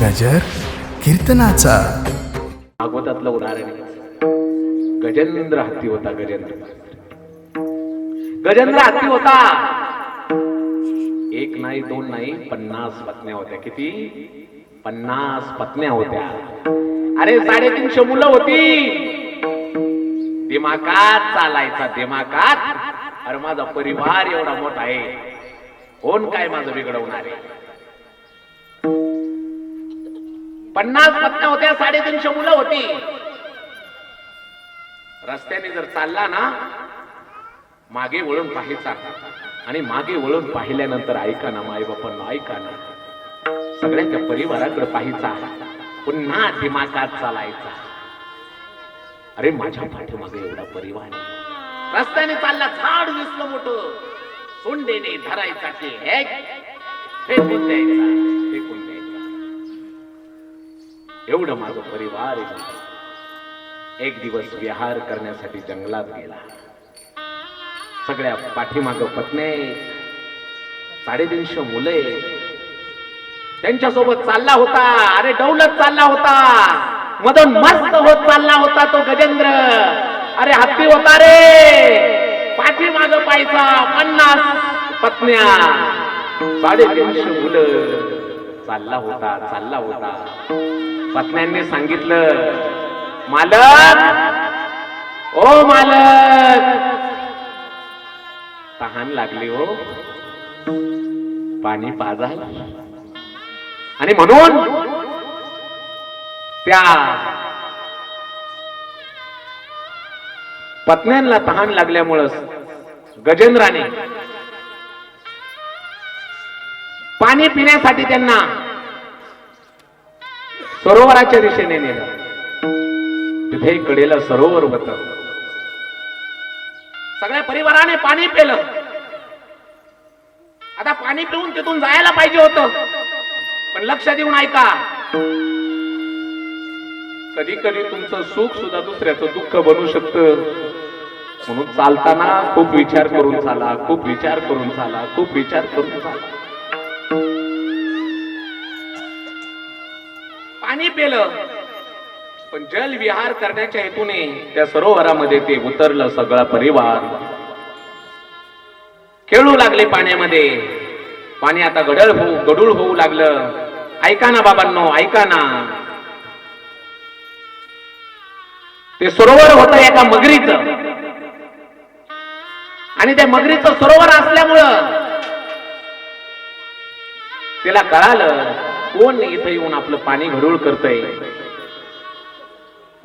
गजर कीर्तनाचा. भागवतातलं उदाहरण गजेंद्र हत्ती होता गजेंद्र. गजेंद्र हत्ती होता. एक नाही दोन नाही पन्नास पत्न्या होत्या. किती? पन्नास पत्न्या होत्या. अरे साडेतीनशे मुलं होती. दिमाकात चालायचा दिमाकात अरे माझा परिवार एवढा मोठा आहे. कोण काय माझं बिघडवणार आहे? पन्नास पत्न्या होत्या साडेतीनशे मुलं होती. रस्त्याने जर चालला ना मागे वळून पाहायचा. आणि मागे वळून पाहिल्यानंतर ऐका ना माई बापांना ऐका ना. सगळ्यांच्या परिवाराकडे पाहायचा पुन्हा दिमागात चालायचा. अरे माझ्या पाठीमागे एवढा परिवार आहे. रस्त्याने चालला झाड दिसलं मोठं. सोंडेने धरायचा की हे द्यायचा. एवढं माझं परिवार एक दिवस विहार करण्यासाठी जंगलात गेला. सगळ्या पाठीमाग पत्ने साडेतीनशे मुले. त्यांच्यासोबत चालला होता. अरे डौलत चालला होता. मधून मस्त होत चालला होता तो गजेंद्र. अरे हत्ती होता रे. पाठीमाग पायचा पन्नास पत्न्या. साडेतीनशे मुलं. चालला होता चालला होता. पत्न्यांनी सांगितलं. मालक! ओ मालक! तहान लागली हो. पाणी पाजा आणि म्हणून त्या पत्न्यांना तहान लागल्यामुळं गजेंद्राने पाणी पिण्यासाठी त्यांना सरोवराच्या दिशेने नेलं. तिथे कडेला सरोवर होत. सगळ्या परिवाराने पाणी पेलं. आता पाणी पिऊन तिथून जायला पाहिजे होत. पण लक्ष देऊन ऐका. कधी कधी तुमचं सुख सुद्धा दुसऱ्याचं दुःख बनू शकतं. म्हणून चालताना खूप विचार करून चाला खूप विचार करून चाला खूप विचार करून चाला. पाणी पेलं. पण जल विहार करण्याच्या हेतूने त्या सरोवरामध्ये ते उतरलं सगळा परिवार. खेळू लागले पाण्यामध्ये. पाणी आता गडळ होऊ गडूळ होऊ लागलं. ऐका ना बाबांनो ऐका ना. ते सरोवर होत एका मगरीच. आणि त्या मगरीचं सरोवर असल्यामुळं तिला कळालं कोण इथं येऊन आपलं पाणी घडूळ करतय?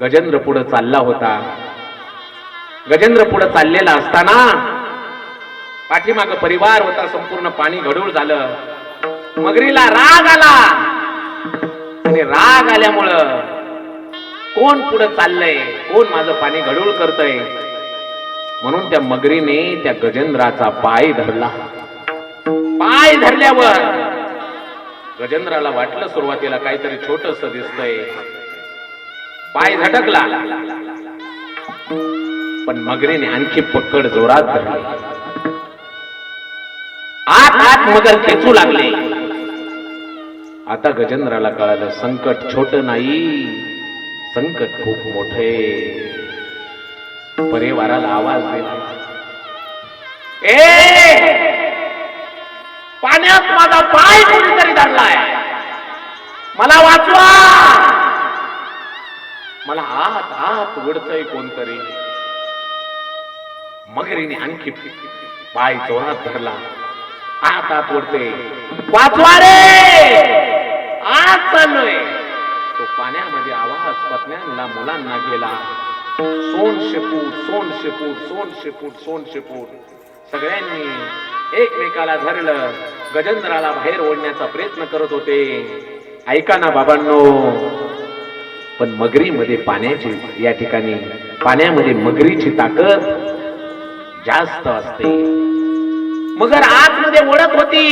गजेंद्र पुढे चालला होता. गजेंद्र पुढे चाललेला असताना पाठीमाग परिवार होता संपूर्ण पाणी घडूळ झालं. मगरीला राग आला. आणि राग आल्यामुळं कोण पुढे चाललंय? कोण माझं पाणी घडूळ करतय? म्हणून त्या मगरीने त्या गजेंद्राचा पाय धरला. पाय धरल्यावर गजेंद्राला वाटलं सुरुवातीला काहीतरी छोटस दिसतंय. पाय झटकला. पण मगरीने आणखी पकड जोरात धरली. आत आत मगर खेचू लागले. आता गजेंद्राला कळालं संकट छोट नाही संकट खूप मोठे. परिवाराला आवाज दिला. ए! पाण्यात माझा पाय कोणीतरी धरलाय. मला वाचवा. मला आत आत उडतय कोणतरी. मगरीने आणखी पाय जोरात धरला. आत आत ओढते वाचवा रे. आत चाललोय. तो पाण्यामध्ये आवाज पत्न्यांना मुलांना गेला. सोन शेपूट सोन शेपूट सोन शेपूट सोन शेपूट. सगळ्यांनी एकमेकाला धरलं. गजेंद्राला बाहेर ओढण्याचा प्रयत्न करत होते. ऐका ना बाबांनो पण मगरीमध्ये पाण्याची या ठिकाणी पाण्यामध्ये मगरीची ताकद जास्त असते. मगर आतमध्ये ओढत होती.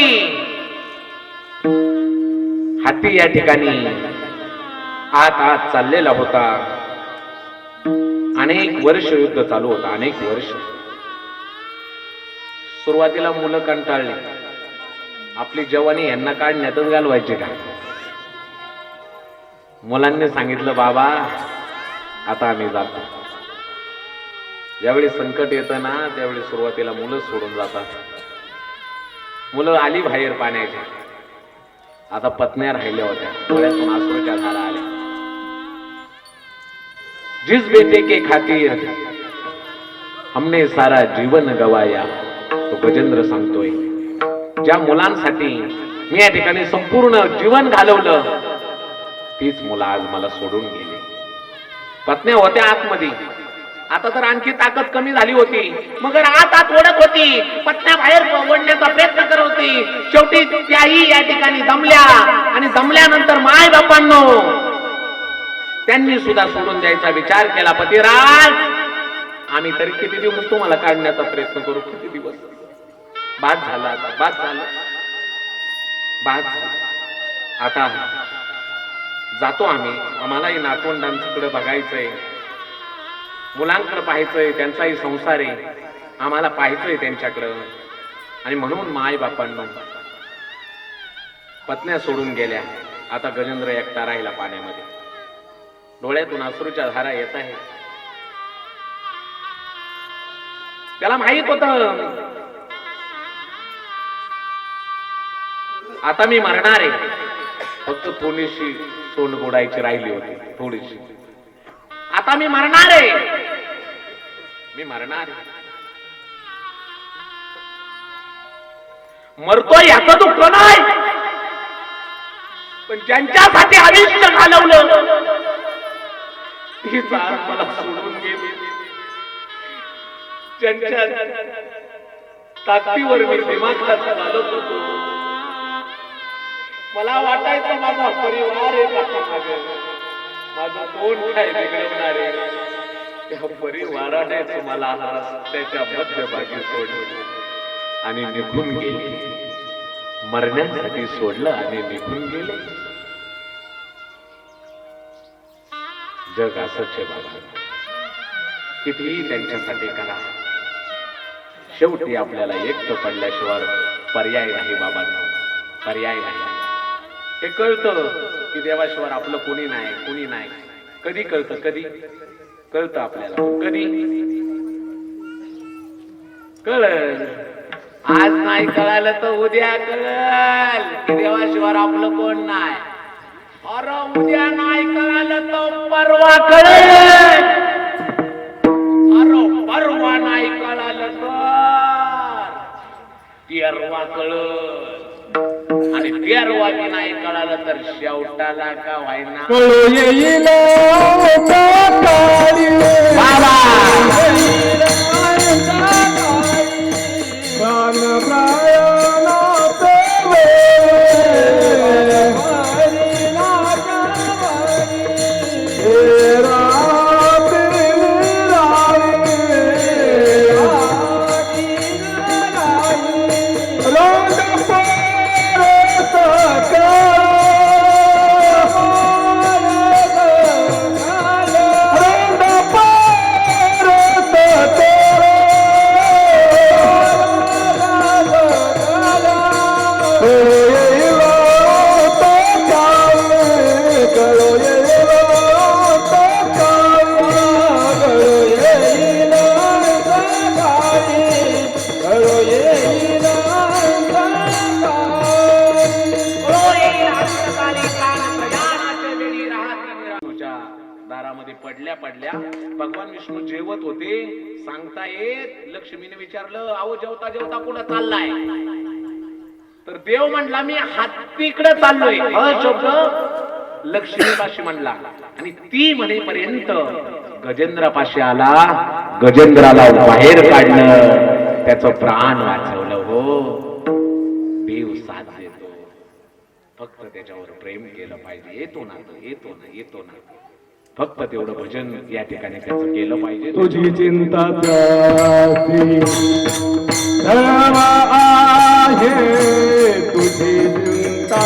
हाती या ठिकाणी आत आत चाललेला होता. अनेक वर्ष युद्ध चालू होता अनेक वर्ष. सुरुवातीला मुलं कंटाळली. आपली जवानी यांना काढण्यातच घालवायची का? मुलांनी सांगितलं बाबा आता आम्ही जातो. ज्यावेळी संकट येतं ना त्यावेळी सुरुवातीला मुलं सोडून जातात. मुलं आली बाहेर पाण्याच्या आता पत्न्या राहिल्या होत्या. डोळ्यातून आसरूच्या धारा आल्या. जिस बेटे के खातीर हमने सारा जीवन गवाया तो गजेंद्र सांगतोय ज्या मुलांसाठी मी या ठिकाणी संपूर्ण जीवन घालवलं तीच मुलं आज मला सोडून गेली. पत्न्या होत्या आतमध्ये. आता तर आणखी ताकद कमी झाली होती. मगर आत आत ओढत होती. पत्न्या बाहेर ओढण्याचा प्रयत्न करत होती. शेवटी त्याही या ठिकाणी दमल्या आणि दमल्यानंतर माय बापांनो त्यांनी सुद्धा सोडून द्यायचा विचार केला पतिराज आम्ही तरी किती दिवस तुम्हाला काढण्याचा प्रयत्न करू? किती दिवस? बाद झाला आता बाद झाला. बाद झाला. आता जातो आम्ही. आम्हालाही नातवंडांकडे बघायचंय. मुलांकडे पाहायचंय त्यांचाही संसार आहे. आम्हाला पाहायचंय त्यांच्याकडं. आणि म्हणून माय बापांना पत्न्या सोडून गेल्या. आता गजेंद्र एकटा राहिला पाण्यामध्ये. डोळ्यातून अश्रूच्या धारा येत आहे त्याला माहीत होत आता मी मरणार आहे. फक्त थोडीशी सोंड गोडायची राहिली होती थोडीशी आता मी मरणार आहे. मी मरणार आहे. मरतोय याचा दुःख नाही. पण ज्यांच्यासाठी आयुष्य घालवलं जाण मला सोडून गेली. ज्यांच्या ताकदीवर मी दिमागला चालत होतो मला वाटायचं माझा परिवार आहे माझं कोण काय बिघडवणार आहे? त्या परिवारानेच मला रस्त्याच्या मध्यभागी सोडले आणि निघून गेले. मरण्यासाठी सोडलं आणि निघून गेले. जग असच बाबा कितीही त्यांच्यासाठी करा. शेवटी आपल्याला एकटं पडल्याशिवाय पर्याय नाही बाबांना. पर्याय नाही. हे कळतं की देवाशिवाय आपलं कोणी नाही कोणी नाही. कधी कळतं कधी? कळतं आपल्याला. कधी? कळ आज नाही कळालं तर उद्या कळल की देवाशिवाय आपलं कोण नाही. अरे उद्या नाही कळालं तर परवा कळेल. अरे परवा नाही कळालं तर तेरवा कळल. आणि तेरवा नाही कळालं तर शेवटाला का व्हायना कळू येईल बाबा विष्णू जेवत होते सांगता येत लक्ष्मीने विचारलं आहो जेवता जेवता कुठं चाललाय? तर देव म्हणला मी हत्तीकडे चाललोय. शब्द लक्ष्मीपाशी म्हणला. आणि ती म्हणेपर्यंत गजेंद्रापाशी आला. गजेंद्राला बाहेर काढलं. त्याच प्राण वाचवलं हो देव साथ देतो. फक्त त्याच्यावर प्रेम केलं पाहिजे. येतो ना तो येतो ना येतो ना फक्त तेवढं भजन या ठिकाणी त्याचं केलं पाहिजे. तुझी चिंता आहे तुझी चिंता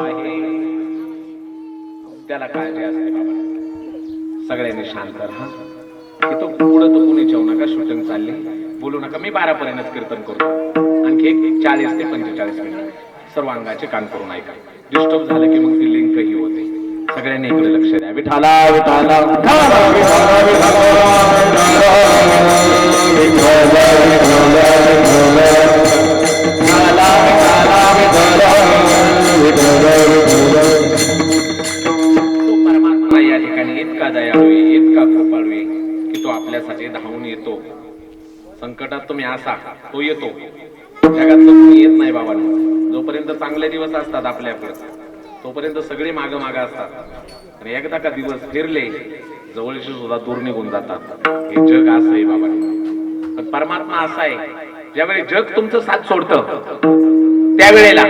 आहे त्याला काळजी असते बाबा सगळ्यांनी शांत राहा तो पुढं तो कोणी जेवू नका शूटिंग चालली बोलू नका मी बारा पर्यंत कीर्तन करतो आणखी एक चाळीस ते पंचेचाळीस मिनिट सर्वांगाचे कान करून ऐका डिस्टर्ब झालं की मग ती लिंकही होते सगळ्यांनी इकडे लक्ष द्या विठाला विठाला विठाला विठाला विठाला असतात आपल्याकडे तोपर्यंत सगळे माग माग असतात आणि एकदा का दिवस फिरले जवळशी सुद्धा दूर निघून जातात हे जग असं आहे बाबा पण परमात्मा असा आहे ज्यावेळी जग तुमचं साथ सोडतं त्यावेळेला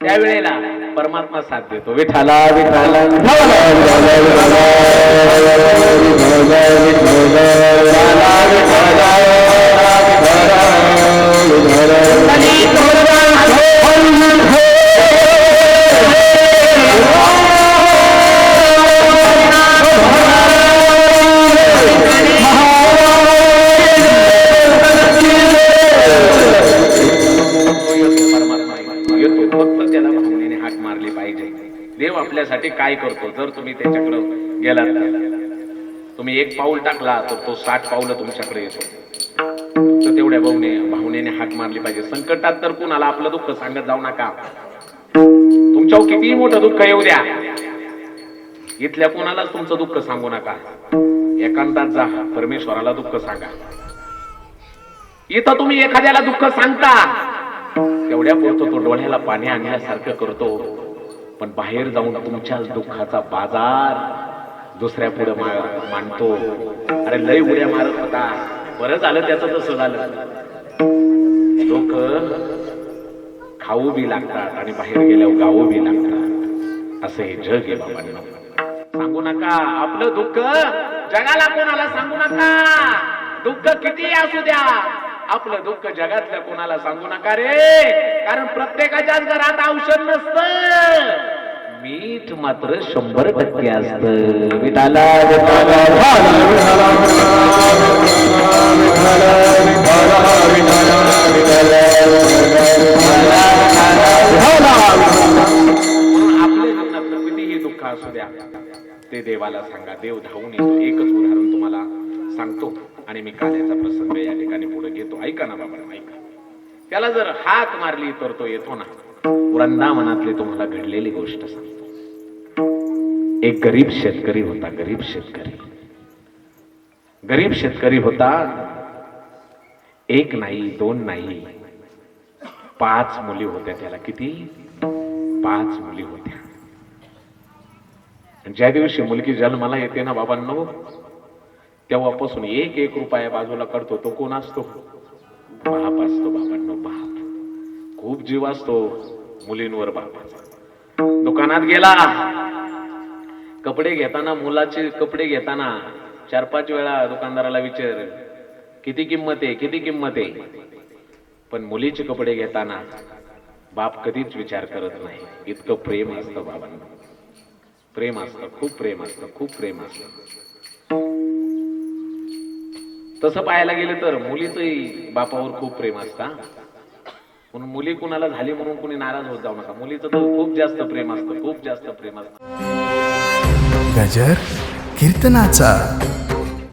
त्यावेळेला परमात्मा साथ देतो विठाला विठाला परमात्मा येतो पाहिजे देव आपल्यासाठी काय करतो? जर तुम्ही त्याच्याकडे गेलात तुम्ही एक पाऊल टाकला तर तो साठ पाऊल तुमच्याकडे येतो. तर तेवढ्या भावने भावनेने हाक मारली पाहिजे. संकटात तर कुणाला आपलं दुःख सांगत जाऊ नका. तुमच्यावर कितीही मोठं दुःख येऊ द्या. इथल्या कोणालाच तुमचं दुःख सांगू नका. एकांतात जा परमेश्वराला दुःख सांगा. इथं तुम्ही एखाद्याला दुःख सांगता. तेवढ्या पुरतो तो डोळ्याला पाणी आणण्यासारखं करतो. पण बाहेर जाऊन तुमच्याच दुःखाचा बाजार दुसऱ्या पुढे मांडतो. अरे लय उड्या मारत होता. बरं झालं त्याचं तसं झालं लोक खाऊ बी लागतात आणि बाहेर गेल्यावर गाऊ बी लागतात. असं हे जग आहे बाबांना. सांगू नका आपलं दुःख जगाला कोणाला सांगू नका. दुःख किती असू द्या. आपलं दुःख जगातल्या कोणाला सांगू नका रे. कारण प्रत्येकाच्याच घरात औषध नसतं. मीठ मात्र शंभर टक्के असत. विठाला दुःख असू द्या ते देवाला सांगा देव धावून येतो एकच उदाहरण तुम्हाला सांगतो आणि मी काल्याचा प्रसंग या ठिकाणी पुढे घेतो ऐका ना बाबा ऐका त्याला जर हाक मारली तर तो येतो ना. वृंदावनातले तुम्हाला घडलेली गोष्ट सांगतो. एक गरीब शेतकरी होता गरीब शेतकरी. गरीब शेतकरी होता एक नाही दोन नाही पाच मुली होत्या त्याला. किती? पाच मुली होत्या. ज्या दिवशी मुलगी जन्माला येते ना बाबांनो तेव्हापासून एक एक रुपया बाजूला करतो तो कोण असतो? बाप असतो बाबांनो बाप. खूप जीव असतो मुलींवर बापाचा दुकानात गेला. कपडे घेताना मुलाचे कपडे घेताना चार पाच वेळा दुकानदाराला विचार किती किंमत आहे? किती किंमत आहे? पण मुलीचे कपडे घेताना बाप कधीच विचार करत नाही. इतकं प्रेम असतं बाबांना. प्रेम असतं खूप प्रेम असतं खूप प्रेम असतं. तसं पाहायला गेलं तर मुलीचंही बापावर खूप प्रेम असतं पण म्हणून मुली कुणाला झाली म्हणून कुणी नाराज होत जाऊ नका. मुलीचं तर खूप जास्त प्रेम असतं खूप जास्त प्रेम असतं. गजर कीर्तनाचा.